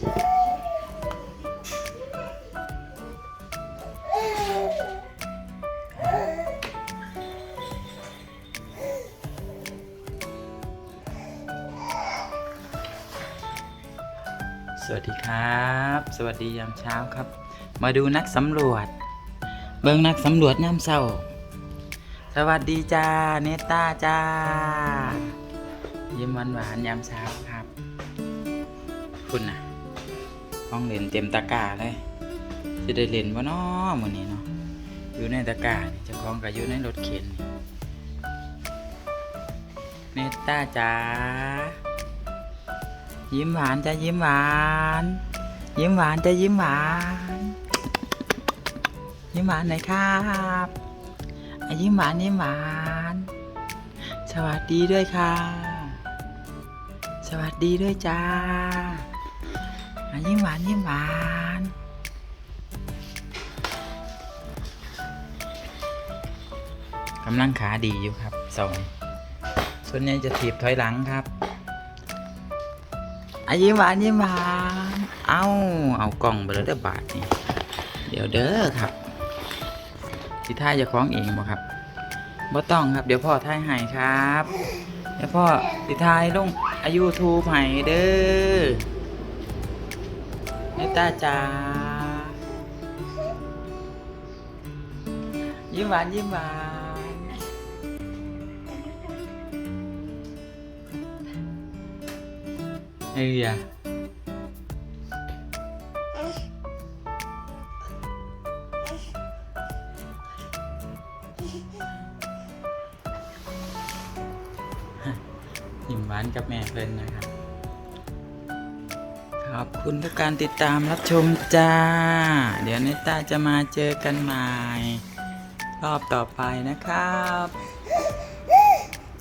สวัสดีครับ สวัสดียามเช้าครับ มาดูนักสำรวจ เบิ่งนักสำรวจย่ำเศร้า สวัสดีจ้า เนต้าจ้า ยิ้มหวานหวานยามเช้าครับ คุณน่ะ ห้องเล่นเต็มตะกร้าเลยจะได้เล่นบ่น้อมื้อนี้เนาะอยู่ในตะกร้านี่เจ้าของก็อยู่ในรถเข็นนี่เนต้าจ้ายิ้มหวานจะยิ้มหวาน ยิ้มหวานจะยิ้มหวาน ยิ้มหวานหน่อยครับยิ้มหวานยิ้มหวาน สวัสดีด้วยค่ะ สวัสดีด้วยจ้า ยิ้มหวานยิ้มหวานกำลังขาดีอยู่ครับสองส่วนใหญ่จะถีบถอยหลังครับอายิ้มหวานยิ้มหวานเอาเอากล่องไปแล้วเด้อบาทนี่เดี๋ยวเด้อครับสิท่ายจะคล้องเองบ่ครับบ่ต้องครับ เดี๋ยวพ่อท่ายให้ครับ เดี๋ยวพ่อสิท่ายลงอายุทูไห้เด้อ เนต้าจ๋ายิ้มหวานยิ้มหวานเอ้ยอะหิมหวานกับแม่เพิ่นนะครับ ขอบคุณทุกการติดตามรับชมจ้า เดี๋ยวเนต้าจะมาเจอกันใหม่ รอบต่อไปนะครับ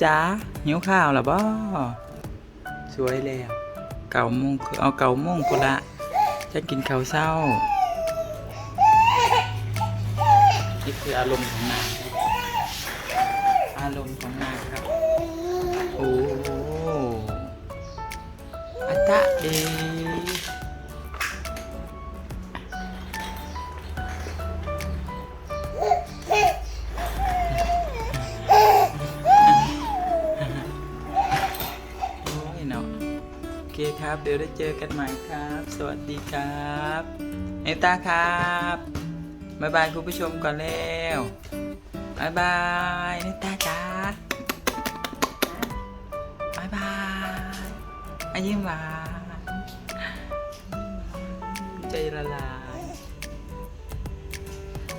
จ้าหิวข้าวหรอบ่สวยแล้ว เก่าโมงคือเอาเก่าโมงพุนละ จะกินข้าวเศร้านี่คืออารมณ์ของนางอารมณ์ของ เนาะโอเคครับ เดี๋ยวได้เจอกันใหม่ครับ สวัสดีครับเอตาครับบ๊ายบายคุณผู้ชมก่อนแล้วบ๊ายบายเนตาจ้าบายบายอายิ้มหวานใจละลาย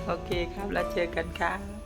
โอเคครับ แล้วเจอกันครับ